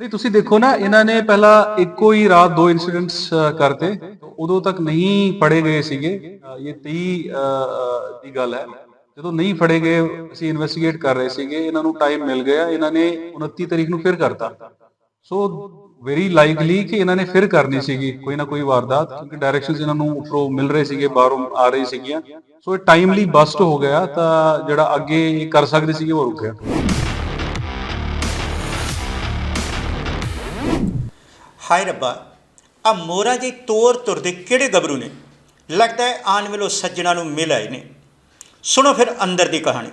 ਨਹੀਂ, ਤੁਸੀਂ ਦੇਖੋ ਨਾ, ਇਹਨਾਂ ਨੇ ਪਹਿਲਾਂ ਇੱਕੋ ਹੀ ਰਾਤ ਦੋ ਇਨਸੀਡੈਂਟਸ ਕਰਤੇ ਉਦੋਂ ਤੱਕ ਨਹੀਂ ਫੜੇ ਗਏ ਸੀਗੇ। ਇਹ 23 ਦੀ ਗੱਲ ਹੈ। ਜਦੋਂ ਨਹੀਂ ਫੜੇ ਗਏ, ਅਸੀਂ ਇਨਵੈਸਟੀਗੇਟ ਕਰ ਰਹੇ ਸੀਗੇ। ਇਹਨਾਂ ਨੂੰ ਟਾਈਮ ਮਿਲ ਗਿਆ। ਇਹਨਾਂ ਨੇ 29 ਤਰੀਕ ਨੂੰ ਫਿਰ ਕਰਤਾ। ਸੋ ਵੈਰੀ ਲਾਈਕਲੀ ਕਿ ਇਹਨਾਂ ਨੇ ਫਿਰ ਕਰਨੀ ਸੀਗੀ ਕੋਈ ਨਾ ਕੋਈ ਵਾਰਦਾਤ, ਕਿਉਂਕਿ ਡਾਇਰੈਕਸ਼ਨਸ ਇਹਨਾਂ ਨੂੰ ਉੱਪਰੋਂ ਮਿਲ ਰਹੇ ਸੀਗੇ, ਬਾਹਰੋਂ ਆ ਰਹੀ ਸੀਗੀਆਂ। ਸੋ ਇਹ ਟਾਈਮਲੀ ਬਸਟ ਹੋ ਗਿਆ, ਤਾਂ ਜਿਹੜਾ ਅੱਗੇ ਕਰ ਸਕਦੇ ਸੀਗੇ, ਉਹ ਰੁਕ ਗਿਆ। ਹਾਏ ਰੱਬਾ ਆ ਮੋਰਾ ਜੀ ਤੋਰ ਤੁਰਦੇ ਕਿਹੜੇ ਗੱਭਰੂ ਨੇ? ਲੱਗਦਾ ਹੈ ਆਉਣ ਵੇਲੋ ਸੱਜਣਾ ਨੂੰ ਮਿਲ ਆਏ ਨੇ। ਸੁਣੋ ਫਿਰ ਅੰਦਰ ਦੀ ਕਹਾਣੀ।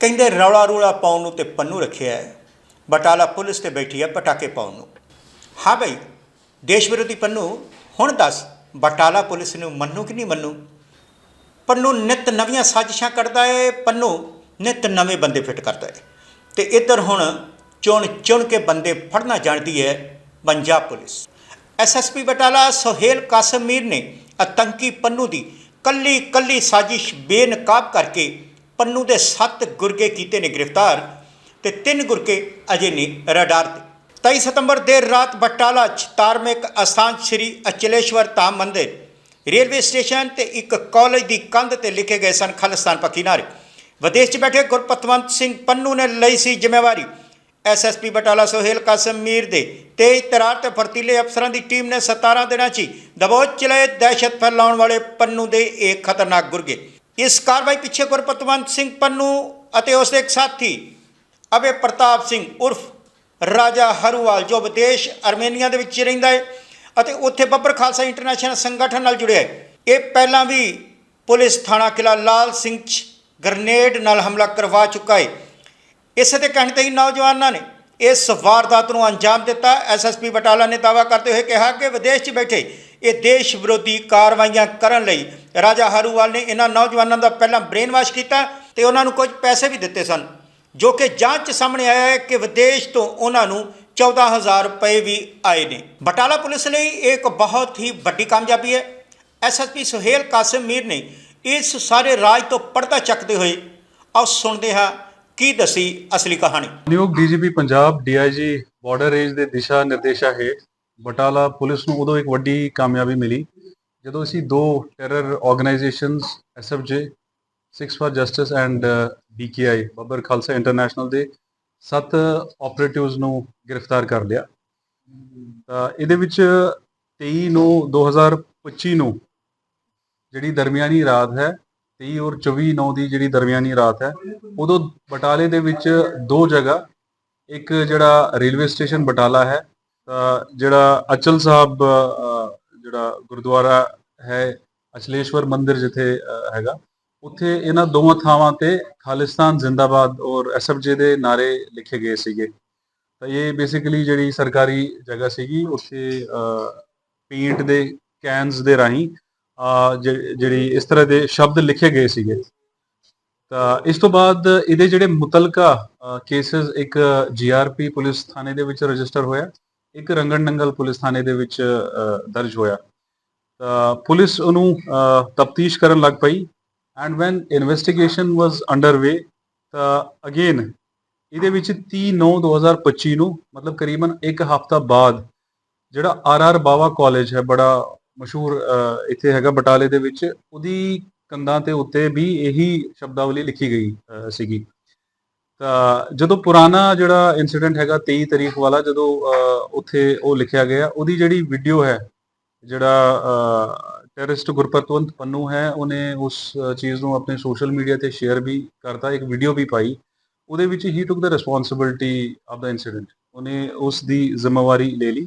ਕਹਿੰਦੇ ਰੌਲਾ ਰੂਲਾ ਪਾਉਣ ਨੂੰ ਤੇ ਪੰਨੂ ਰੱਖਿਆ ਹੈ। ਬਟਾਲਾ ਪੁਲਿਸ ਤੇ ਬੈਠੀ ਹੈ ਪਟਾਕੇ ਪਾਉਣ ਨੂੰ। ਹਾਂ ਭਾਈ ਦੇਸ਼ ਵਿਰੋਧੀ ਪੰਨੂ, ਹੁਣ ਦੱਸ, ਬਟਾਲਾ ਪੁਲਿਸ ਨੂੰ ਮੰਨੂ ਕਿ ਨਹੀਂ ਮੰਨੂ? ਪੰਨੂ ਨਿਤ ਨਵੀਆਂ ਸਾਜ਼ਿਸ਼ਾਂ ਕੱਢਦਾ ਏ ਪੰਨੂ ਨਿਤ ਨਵੇਂ ਬੰਦੇ ਫਿੱਟ ਕਰਦਾ ਏ ਤੇ ਇੱਧਰ ਹੁਣ ਚੁਣ ਚੁਣ ਕੇ ਬੰਦੇ ਫੜਨਾ ਜਾਣਦੀ ਹੈ ਪੰਜਾਬ ਪੁਲਿਸ। ਐਸਐਸਪੀ ਬਟਾਲਾ ਸੋਹੇਲ ਕਾਸਮ ਮੀਰ ਨੇ ਆਤੰਕੀ ਪੰਨੂ ਦੀ ਕੱਲੀ ਕੱਲੀ ਸਾਜ਼ਿਸ਼ ਬੇਨਕਾਬ ਕਰਕੇ ਪੰਨੂ ਦੇ 7 ਗੁਰਗੇ ਕੀਤੇ ਨੇ ਗ੍ਰਿਫਤਾਰ ਤੇ ਤਿੰਨ ਗੁਰਗੇ ਅਜੇ ਨੇ ਰਡਾਰ ਤੇ। 23 ਸਤੰਬਰ ਦੇਰ ਰਾਤ ਬਟਾਲਾ 'ਚ ਧਾਰਮਿਕ ਅਸਥਾਨ ਸ੍ਰੀ ਅਚਲੇਸ਼ਵਰ ਧਾਮ ਮੰਦਿਰ, ਰੇਲਵੇ ਸਟੇਸ਼ਨ ਤੇ ਇੱਕ ਕਾਲਜ ਦੀ ਕੰਧ ਤੇ ਲਿਖੇ ਗਏ ਸਨ ਖਾਲਿਸਤਾਨ ਪੱਖੀ ਨਾਰੇ। ਵਿਦੇਸ਼ 'ਚ ਬੈਠੇ ਗੁਰਪਤਵੰਤ ਸਿੰਘ ਪੰਨੂ ਨੇ ਲਈ ਸੀ ਜ਼ਿੰਮੇਵਾਰੀ। ਐਸਐਸਪੀ ਬਟਾਲਾ ਸੁਹੇਲ ਕਾਸਮ ਮੀਰ ਦੇ ਤੇਜ਼ ਤਰਾਰ ਤੇ ਫਰਤੀਲੇ ਅਫਸਰਾਂ ਦੀ ਟੀਮ ਨੇ 17 ਦਿਨਾਂ 'ਚ ਹੀ ਦਬੋਚ ਚਲੇ ਦਹਿਸ਼ਤ ਫੈਲਾਉਣ ਵਾਲੇ ਪੰਨੂ ਦੇ ਇੱਕ ਖਤਰਨਾਕ ਗੁਰਗੇ। ਇਸ ਕਾਰਵਾਈ ਪਿੱਛੇ ਗੁਰਪਤਵੰਤ ਸਿੰਘ ਪੰਨੂ ਅਤੇ ਉਸ ਦੇ ਇੱਕ ਸਾਥੀ, ਅਬੇ ਪ੍ਰਤਾਪ ਸਿੰਘ ਉਰਫ ਰਾਜਾ ਹਰੂਵਾਲ, ਜੋ ਵਿਦੇਸ਼ ਅਰਮੇਨੀਆ ਦੇ ਵਿੱਚ ਰਹਿੰਦਾ ਹੈ ਅਤੇ ਉੱਥੇ ਬੱਬਰ ਖਾਲਸਾ ਇੰਟਰਨੈਸ਼ਨਲ ਸੰਗਠਨ ਨਾਲ ਜੁੜਿਆ ਹੈ। ਇਹ ਪਹਿਲਾਂ ਵੀ ਪੁਲਿਸ ਥਾਣਾ ਕਿਲਾ ਲਾਲ ਸਿੰਘ 'ਚ ਗ੍ਰਨੇਡ ਨਾਲ ਹਮਲਾ ਕਰਵਾ ਚੁੱਕਾ ਹੈ। ਇਸੇ ਦੇ ਕਹਿਣ ਤੇ ਹੀ ਨੌਜਵਾਨਾਂ ਨੇ ਇਸ ਵਾਰਦਾਤ ਨੂੰ ਅੰਜਾਮ ਦਿੱਤਾ। ਐਸਐਸਪੀ ਬਟਾਲਾ ਨੇ ਦਾਅਵਾ ਕਰਦੇ ਹੋਏ ਕਿਹਾ ਕਿ ਵਿਦੇਸ਼ 'ਚ ਬੈਠੇ ਇਹ ਦੇਸ਼ ਵਿਰੋਧੀ ਕਾਰਵਾਈਆਂ ਕਰਨ ਲਈ ਰਾਜਾ ਹਰੂਵਾਲ ਨੇ ਇਹਨਾਂ ਨੌਜਵਾਨਾਂ ਦਾ ਪਹਿਲਾਂ ਬ੍ਰੇਨ ਵਾਸ਼ ਕੀਤਾ ਤੇ ਉਹਨਾਂ ਨੂੰ ਕੁਝ ਪੈਸੇ ਵੀ ਦਿੱਤੇ ਸਨ, ਜੋ ਕਿ ਜਾਂਚ ਸਾਹਮਣੇ ਆਇਆ ਹੈ ਕਿ ਵਿਦੇਸ਼ ਤੋਂ ਉਹਨਾਂ ਨੂੰ 14000 ਰੁਪਏ ਵੀ ਆਏ ਨੇ। ਬਟਾਲਾ ਪੁਲਿਸ ਲਈ ਇਹ ਇੱਕ ਬਹੁਤ ਹੀ ਵੱਡੀ ਕਾਮਯਾਬੀ ਹੈ। ਐਸਐਸਪੀ ਸੁਹੇਲ ਕਾਸਿਮ ਮੀਰ ਨੇ ਇਸ ਸਾਰੇ ਰਾਜ ਤੋਂ ਪਰਦਾ ਚੱਕਦੇ ਹੋਏ ਆਓ ਸੁਣਦੇ ਹਾਂ ਕੀ ਦੱਸੀ ਅਸਲੀ ਕਹਾਣੀ? ਨਿਯੋਗ DGP Punjab DIG border range ਦੇ ਦਿਸ਼ਾ ਨਿਰਦੇਸ਼ਾਂ ਹੇਠ ਬਟਾਲਾ ਪੁਲਿਸ ਨੂੰ ਉਦੋਂ ਇੱਕ ਵੱਡੀ ਕਾਮਯਾਬੀ ਮਿਲੀ, ਜਦੋਂ ਅਸੀਂ ਦੋ terror organisations SFJ Sikhs for Justice and BKI Babbar Khalsa International ਦੇ ਸੱਤ ਆਪਰੇਟਿਵਸ ਨੂੰ ਗ੍ਰਿਫਤਾਰ ਕਰ ਲਿਆ। ਤਾਂ ਇਹਦੇ ਵਿੱਚ 23 ਨੂੰ 2025 ਨੂੰ, ਜਿਹੜੀ ਦਰਮਿਆਨੀ ਰਾਤ ਹੈ 23 ਔਰ 24 ਨੌ ਦੀ ਜਿਹੜੀ ਦਰਮਿਆਨੀ ਰਾਤ ਹੈ, ਉਦੋਂ ਬਟਾਲੇ ਦੇ ਵਿੱਚ ਦੋ ਜਗ੍ਹਾ, ਇੱਕ ਜਿਹੜਾ ਰੇਲਵੇ ਸਟੇਸ਼ਨ ਬਟਾਲਾ ਹੈ ਜਿਹੜਾ ਅਚਲ ਸਾਹਿਬ ਜਿਹੜਾ ਗੁਰਦੁਆਰਾ ਹੈ, ਅਚਲੇਸ਼ਵਰ ਮੰਦਿਰ ਜਿੱਥੇ ਹੈਗਾ, ਉੱਥੇ ਇਹਨਾਂ ਦੋਵਾਂ ਥਾਵਾਂ ਤੇ ਖਾਲਿਸਤਾਨ ਜ਼ਿੰਦਾਬਾਦ ਔਰ ਐਸਐਫਜੇ ਦੇ ਨਾਰੇ ਲਿਖੇ ਗਏ ਸੀਗੇ। ਤਾਂ ਇਹ ਬੇਸਿਕਲੀ ਜਿਹੜੀ ਸਰਕਾਰੀ ਜਗ੍ਹਾ ਸੀਗੀ, ਉੱਥੇ ਪੇਂਟ ਦੇ ਕੈਨਸ ਦੇ ਰਾਹੀਂ ਜਿਹੜੀ ਇਸ ਤਰ੍ਹਾਂ ਦੇ ਸ਼ਬਦ ਲਿਖੇ ਗਏ ਸੀਗੇ। ਤਾਂ ਇਸ ਤੋਂ ਬਾਅਦ ਇਹਦੇ ਜਿਹੜੇ ਮੁਤਲਕਾ ਕੇਸਸ ਇੱਕ ਜੀਆਰਪੀ ਪੁਲਿਸ ਥਾਣੇ ਦੇ ਵਿੱਚ ਰਜਿਸਟਰ ਹੋਇਆ, ਇੱਕ ਰੰਗਣ ਨੰਗਲ ਪੁਲਿਸ ਥਾਣੇ ਦੇ ਵਿੱਚ ਦਰਜ ਹੋਇਆ। ਤਾਂ ਪੁਲਿਸ ਉਹਨੂੰ ਤਫਤੀਸ਼ ਕਰਨ ਲੱਗ ਪਈ and when investigation was underway ਤਾਂ ਅਗੇਨ ਇਹਦੇ ਵਿੱਚ 30 9 2025 ਨੂੰ ਮਤਲਬ ਕਰੀਬਨ ਇੱਕ ਹਫ਼ਤਾ ਬਾਅਦ ਜਿਹੜਾ ਆਰ ਆਰ ਬਾਵਾ ਕਾਲਜ ਹੈ, ਬੜਾ ਮਸ਼ਹੂਰ ਇੱਥੇ ਹੈਗਾ ਬਟਾਲੇ ਦੇ ਵਿੱਚ। ਉਹਦੀ ਕੰਧਾਂ ਤੇ ਉੱਤੇ ਵੀ ਇਹੀ ਸ਼ਬਦਾਵਲੀ ਲਿਖੀ ਗਈ ਸੀਗੀ। ਤਾਂ ਜਦੋਂ ਪੁਰਾਣਾ ਜਿਹੜਾ ਇਨਸੀਡੈਂਟ ਹੈਗਾ 23 ਤਰੀਕ ਵਾਲਾ, ਜਦੋਂ ਉੱਥੇ ਉਹ ਲਿਖਿਆ ਗਿਆ, ਉਹਦੀ ਜਿਹੜੀ ਵੀਡੀਓ ਹੈ, ਜਿਹੜਾ ਟੈਰਰਿਸਟ ਗੁਰਪਤਵੰਤ ਪੰਨੂ ਹੈ, ਉਹਨੇ ਉਸ ਚੀਜ਼ ਨੂੰ ਆਪਣੇ ਸੋਸ਼ਲ ਮੀਡੀਆ ਤੇ ਸ਼ੇਅਰ ਵੀ ਕਰਤਾ, ਇੱਕ ਵੀਡੀਓ ਵੀ ਪਾਈ। ਉਹਦੇ ਵਿੱਚ ਹੀ took the responsibility of the incident ਉਹਨੇ ਉਸ ਦੀ ਜ਼ਿੰਮੇਵਾਰੀ ਲੈ ਲਈ।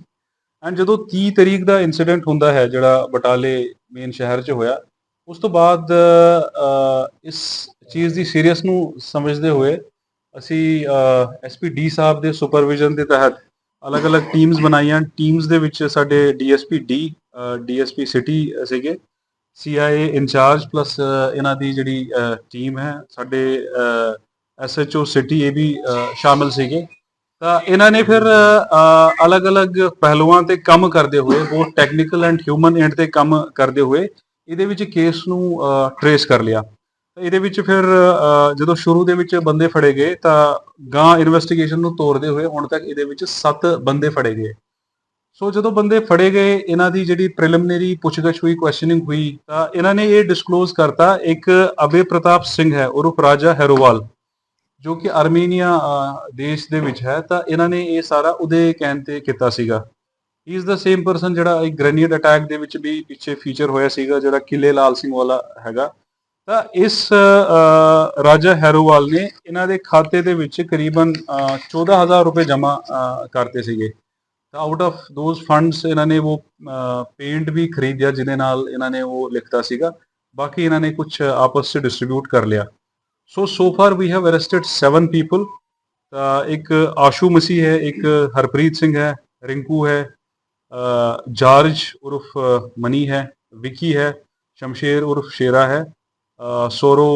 ਐਂਡ ਜਦੋਂ 30 ਤਰੀਕ ਦਾ ਇਨਸੀਡੈਂਟ ਹੁੰਦਾ ਹੈ, ਜਿਹੜਾ ਬਟਾਲੇ ਮੇਨ ਸ਼ਹਿਰ 'ਚ ਹੋਇਆ, ਉਸ ਤੋਂ ਬਾਅਦ ਇਸ ਚੀਜ਼ ਦੀ ਸੀਰੀਅਸ ਨੂੰ ਸਮਝਦੇ ਹੋਏ ਅਸੀਂ ਐਸਪੀ ਡੀ ਸਾਹਿਬ ਦੇ ਸੁਪਰਵਿਜ਼ਨ ਦੇ ਤਹਿਤ ਅਲੱਗ-ਅਲੱਗ ਟੀਮਸ ਬਣਾਈਆਂ। ਟੀਮਸ ਦੇ ਵਿੱਚ ਸਾਡੇ ਡੀਐਸਪੀ ਡੀ ਡੀਐਸਪੀ ਸਿਟੀ ਸੀਗੇ। ਸੀਆਈਏ ਇੰਚਾਰਜ ਪਲੱਸ ਇਹਨਾਂ ਦੀ ਜਿਹੜੀ ਟੀਮ ਹੈ, ਸਾਡੇ ਐਸਐਚਓ ਸਿਟੀ ਇਹ ਵੀ ਸ਼ਾਮਿਲ ਸੀਗੇ। ਤਾਂ ਇਹਨਾਂ ਨੇ ਫਿਰ ਅਲੱਗ-ਅਲੱਗ ਪਹਿਲੂਆਂ ਤੇ ਕੰਮ ਕਰਦੇ ਹੋਏ ਬਹੁਤ ਟੈਕਨੀਕਲ ਐਂਡ ਹਿਊਮਨ ਐਂਡ ਤੇ ਕੰਮ ਕਰਦੇ ਹੋਏ, ਇਹਦੇ ਵਿੱਚ ਕੇਸ ਨੂੰ ਟਰੇਸ ਕਰ ਲਿਆ। ਇਹਦੇ ਵਿੱਚ ਫਿਰ ਜਦੋਂ ਸ਼ੁਰੂ ਦੇ ਵਿੱਚ ਬੰਦੇ ਫੜੇ ਗਏ, ਤਾਂ ਗਾਂ ਇਨਵੈਸਟੀਗੇਸ਼ਨ ਨੂੰ ਤੋਰਦੇ ਹੋਏ ਹੁਣ ਤੱਕ ਇਹਦੇ ਵਿੱਚ 7 ਬੰਦੇ ਫੜੇ ਗਏ। ਸੋ ਜਦੋਂ ਬੰਦੇ ਫੜੇ ਗਏ, ਇਹਨਾਂ ਦੀ ਜਿਹੜੀ ਪ੍ਰੀਲਿਮਿਨਰੀ ਪੁੱਛਗਿੱਛ ਹੋਈ ਕੁਐਸਚਨਿੰਗ ਹੋਈ, ਤਾਂ ਇਹਨਾਂ ਨੇ ਇਹ ਡਿਸਕਲੋਜ਼ ਕਰਤਾ, ਇੱਕ ਅਬੇ ਪ੍ਰਤਾਪ ਸਿੰਘ ਹੈ, ਉਰਫ ਰਾਜਾ ਹੈਰੋਵਾਲ। ਜੋ ਕਿ ਆਰਮੀਨੀਆ ਦੇਸ਼ ਦੇ ਵਿੱਚ ਹੈ ਤਾਂ ਇਹਨਾਂ ਨੇ ਇਹ ਸਾਰਾ ਉਹਦੇ ਕਹਿਣ ਤੇ ਕੀਤਾ ਸੀਗਾ। He is the same person ਜਿਹੜਾ ਇੱਕ ਗ੍ਰੈਨੇਡ ਅਟੈਕ ਦੇ ਵਿੱਚ ਵੀ ਪਿੱਛੇ ਫੀਚਰ ਹੋਇਆ ਸੀਗਾ ਜਿਹੜਾ ਕਿਲੇ ਲਾਲ ਸਿੰਘ ਵਾਲਾ ਹੈਗਾ। ਤਾਂ ਇਸ ਰਾਜਾ ਹੈਰੋਵਾਲ ਨੇ ਇਹਨਾਂ ਦੇ ਖਾਤੇ ਦੇ ਵਿੱਚ ਕਰੀਬਨ ਅ, 14000 ਰੁਪਏ ਜਮ੍ਹਾਂ ਕਰਤੇ ਸੀਗੇ। ਤਾਂ ਆਊਟ ਆਫ ਦੋਜ਼ ਫੰਡਸ ਇਹਨਾਂ ਨੇ ਉਹ ਪੇਂਟ ਵੀ ਖਰੀਦਿਆ ਜਿਹਦੇ ਨਾਲ ਇਹਨਾਂ ਨੇ ਉਹ ਲਿਖਤਾ ਸੀਗਾ। ਬਾਕੀ ਇਹਨਾਂ ਨੇ ਕੁਝ ਆਪਸ ਵਿੱਚ ਡਿਸਟ੍ਰੀਬਿਊਟ ਕਰ ਲਿਆ। So so far we have arrested 7 people ਤਾਂ ਇੱਕ ਆਸ਼ੂ ਮਸੀਹ ਹੈ ਇੱਕ ਹਰਪ੍ਰੀਤ ਸਿੰਘ ਹੈ ਰਿੰਕੂ ਹੈ ਅ, ਜਾਰਜ ਉਰਫ ਅ, ਮਨੀ ਹੈ ਵਿੱਕੀ ਹੈ ਸ਼ਮਸ਼ੇਰ ਉਰਫ ਸ਼ੇਰਾ ਹੈ ਅ, ਸੋਰੋ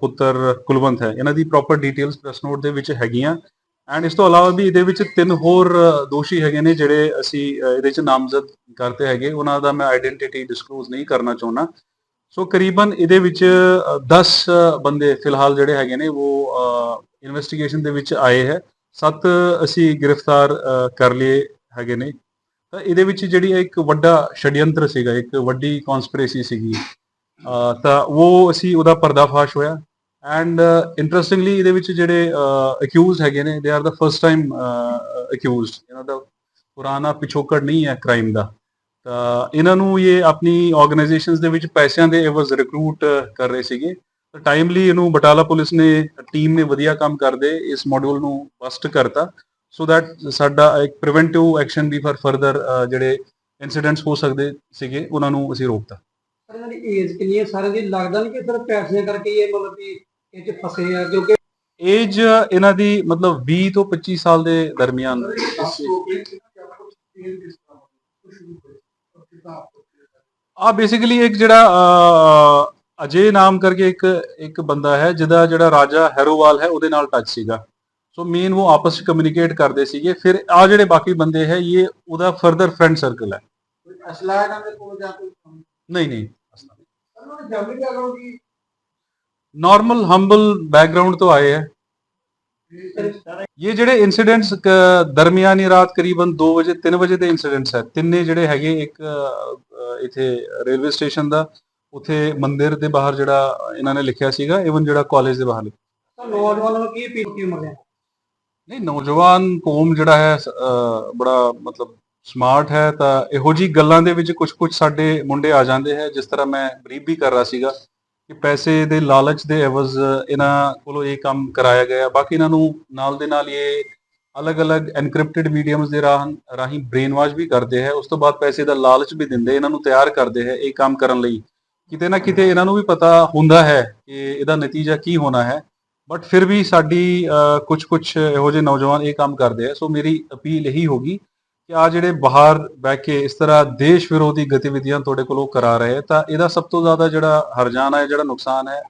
ਪੁੱਤਰ ਕੁਲਵੰਤ ਹੈ ਇਹਨਾਂ ਦੀ ਪ੍ਰੋਪਰ ਡਿਟੇਲਸ ਪ੍ਰੈਸ ਨੋਟ ਦੇ ਵਿੱਚ ਹੈਗੀਆਂ ਐਂਡ ਇਸ ਤੋਂ ਇਲਾਵਾ ਵੀ ਇਹਦੇ ਵਿੱਚ ਤਿੰਨ ਹੋਰ ਦੋਸ਼ੀ ਹੈਗੇ ਨੇ ਜਿਹੜੇ ਅਸੀਂ ਇਹਦੇ ਵਿੱਚ ਨਾਮਜ਼ਦ ਕਰਤੇ ਹੈਗੇ ਉਹਨਾਂ ਦਾ ਮੈਂ ਆਇਡੈਂਟੀਟੀ ਡਿਸਕਲੋਜ਼ ਨਹੀਂ ਕਰਨਾ ਚਾਹੁੰਦਾ ਸੋ ਕਰੀਬਨ ਇਹਦੇ ਵਿੱਚ 10 ਬੰਦੇ ਫਿਲਹਾਲ ਜਿਹੜੇ ਹੈਗੇ ਨੇ, ਉਹ ਇਨਵੈਸਟੀਗੇਸ਼ਨ ਦੇ ਵਿੱਚ ਆਏ ਹੈ। ਸੱਤ ਅਸੀਂ ਗ੍ਰਿਫਤਾਰ ਕਰ ਲਏ ਹੈਗੇ ਨੇ। ਤਾਂ ਇਹਦੇ ਵਿੱਚ ਜਿਹੜੀ ਇੱਕ ਵੱਡਾ ਛੜਯੰਤਰ ਸੀਗਾ, ਇੱਕ ਵੱਡੀ ਕਨਸਪੀਰੇਸੀ ਸੀਗੀ ਤਾਂ ਉਹ ਅਸੀਂ ਉਹਦਾ ਪਰਦਾਫਾਸ਼ ਹੋਇਆ। ਐਂਡ ਇੰਟਰਸਟਿੰਗਲੀ ਇਹਦੇ ਵਿੱਚ ਜਿਹੜੇ ਅਕਿਊਜ਼ ਹੈਗੇ ਨੇ they are the first time accused ਇਹਨਾਂ ਦਾ ਪੁਰਾਣਾ ਪਿਛੋਕੜ ਨਹੀਂ ਹੈ ਕ੍ਰਾਈਮ ਦਾ। ਤਾਂ ਇਹਨਾਂ ਨੂੰ ਇਹ ਆਪਣੀ ਆਰਗੇਨਾਈਜੇਸ਼ਨਸ ਦੇ ਵਿੱਚ ਪੈਸਿਆਂ ਦੇ ਐਵਜ਼ ਰਿਕਰੂਟ ਕਰ ਰਹੇ ਸੀਗੇ। ਤਾਂ ਟਾਈਮਲੀ ਇਹਨੂੰ ਬਟਾਲਾ ਪੁਲਿਸ ਨੇ ਟੀਮ ਨੇ ਵਧੀਆ ਕੰਮ ਕਰਦੇ ਇਸ ਮੋਡਿਊਲ ਨੂੰ ਬਸਟ ਕਰਤਾ। ਸੋ ਦੈਟ ਸਾਡਾ ਇੱਕ ਪ੍ਰੀਵੈਂਟਿਵ ਐਕਸ਼ਨ ਵੀ ਫਰ ਫਰਦਰ ਜਿਹੜੇ ਇਨਸੀਡੈਂਟਸ ਹੋ ਸਕਦੇ ਸੀਗੇ ਉਹਨਾਂ ਨੂੰ ਅਸੀਂ ਰੋਕਤਾ। ਪਰ ਇਹਨਾਂ ਦੀ ਏਜ ਕਿੰਨੀ ਹੈ? ਸਾਰਿਆਂ ਦੀ ਲੱਗਦਾ ਨਹੀਂ ਕਿ ਸਿਰਫ ਪੈਸਿਆਂ ਕਰਕੇ ਹੀ ਇਹ ਮਤਲਬ ਕਿ ਇਹ ਚ ਫਸੇ ਆ ਕਿਉਂਕਿ ਏਜ ਇਹਨਾਂ ਦੀ ਮਤਲਬ 20 ਤੋਂ 25 ਸਾਲ ਦੇ ਦਰਮਿਆਨ। ਆ ਬੇਸਿਕਲੀ ਇੱਕ ਜਿਹੜਾ ਅਜੇ ਨਾਮ ਕਰਕੇ ਇੱਕ ਇੱਕ ਬੰਦਾ ਹੈ ਜਿਹਦਾ ਜਿਹੜਾ ਰਾਜਾ ਹੈਰੋਵਾਲ ਹੈ ਉਹਦੇ ਨਾਲ ਟੱਚ ਸੀਗਾ। ਸੋ ਮੇਨ ਉਹ ਆਪਸ ਵਿੱਚ ਕਮਿਊਨੀਕੇਟ ਕਰਦੇ ਸੀਗੇ। ਫਿਰ ਆ ਜਿਹੜੇ ਬਾਕੀ ਬੰਦੇ ਹੈ ਇਹ ਉਹਦਾ ਫਰਦਰ ਫਰੈਂਡ ਸਰਕਲ ਹੈ। ਅਸਲਾ ਇਹਨਾਂ ਦੇ ਕੋਲ ਜਾ ਕੇ ਨਹੀਂ ਨਹੀਂ ਨਾਰਮਲ ਹੰਬਲ ਬੈਕਗ੍ਰਾਉਂਡ ਤੋਂ ਆਏ ਹੈ। ਇਹ ਜਿਹੜੇ ਇਨਸੀਡੈਂਟਸ ਦਰਮਿਆਨੀ ਰਾਤ ਕਰੀਬਨ 2 ਵਜੇ 3 ਵਜੇ ਦੇ ਇਨਸੀਡੈਂਟਸ ਹੈ। ਤਿੰਨੇ ਜਿਹੜੇ ਹੈਗੇ ਇੱਕ ਇੱਥੇ ਰੇਲਵੇ ਸਟੇਸ਼ਨ ਦਾ ਉਥੇ ਮੰਦਿਰ ਦੇ ਬਾਹਰ ਜਿਹੜਾ ਇਹਨਾਂ ਨੇ ਲਿਖਿਆ ਸੀਗਾ ਇਵਨ ਜਿਹੜਾ ਕਾਲਜ ਦੇ ਬਾਹਰ ਲਿਖਿਆ। ਨੌਜਵਾਨਾਂ ਨੂੰ ਕੀ ਕੀ ਉਮਰ ਦੇ ਨਹੀਂ ਨੌਜਵਾਨ ਕੌਮ ਜਿਹੜਾ ਹੈ ਬੜਾ ਮਤਲਬ ਸਮਾਰਟ ਹੈ ਤਾਂ ਇਹੋ ਜੀ ਗੱਲਾਂ ਦੇ ਵਿੱਚ ਕੁਝ ਕੁਝ ਸਾਡੇ ਮੁੰਡੇ ਆ ਜਾਂਦੇ ਹੈ ਜਿਸ ਤਰ੍ਹਾਂ ਮੈਂ ਬਰੀਫ ਵੀ ਕਰ ਰਿਹਾ ਸੀਗਾ। ਕਿ ਪੈਸੇ ਦੇ ਲਾਲਚ ਦੇ ਐਵਜ਼ ਇਹਨਾਂ ਕੋਲੋਂ ਇਹ ਕੰਮ ਕਰਾਇਆ ਗਿਆ ਬਾਕੀ ਇਹਨਾਂ ਨੂੰ ਨਾਲ ਦੇ ਨਾਲ ਇਹ ਅਲੱਗ-ਅਲੱਗ ਐਨਕ੍ਰਿਪਟਡ ਮੀਡੀਅਮਸ ਦੇ ਰਾਹੀਂ ਰਾਹੀਂ ਬ੍ਰੇਨ ਵਾਸ਼ ਵੀ ਕਰਦੇ ਹੈ। ਉਸ ਤੋਂ ਬਾਅਦ ਪੈਸੇ ਦਾ ਲਾਲਚ ਵੀ ਦਿੰਦੇ, ਇਹਨਾਂ ਨੂੰ ਤਿਆਰ ਕਰਦੇ ਹੈ ਇਹ ਕੰਮ ਕਰਨ ਲਈ। ਕਿਤੇ ਨਾ ਕਿਤੇ ਇਹਨਾਂ ਨੂੰ ਵੀ ਪਤਾ ਹੁੰਦਾ ਹੈ ਕਿ ਇਹਦਾ ਨਤੀਜਾ ਕੀ ਹੋਣਾ ਹੈ। ਬਟ ਫਿਰ ਵੀ ਸਾਡੀ ਕੁਝ ਕੁਝ ਇਹੋ ਜਿਹੇ ਨੌਜਵਾਨ ਇਹ ਕੰਮ ਕਰਦੇ ਆ ਸੋ ਮੇਰੀ ਅਪੀਲ ਇਹੀ ਹੋਗੀ ਕਿ ਆ ਜਿਹੜੇ ਬਾਹਰ ਬਹਿ ਕੇ ਇਸ ਤਰ੍ਹਾਂ ਦੇਸ਼ ਵਿਰੋਧੀ ਗਤੀਵਿਧੀਆਂ ਤੁਹਾਡੇ ਕੋਲੋਂ ਕਰਾ ਰਹੇ ਤਾਂ ਇਹਦਾ ਸਭ ਤੋਂ ਜ਼ਿਆਦਾ ਜਿਹੜਾ ਹਰਜਾਨਾ ਹੈ ਜਿਹੜਾ ਨੁਕਸਾਨ ਹੈ,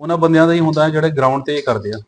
ਉਹਨਾਂ ਬੰਦਿਆਂ ਦਾ ਹੀ ਹੁੰਦਾ ਹੈ ਜਿਹੜੇ ਗਰਾਊਂਡ ਤੇ ਇਹ ਕਰਦੇ ਆ।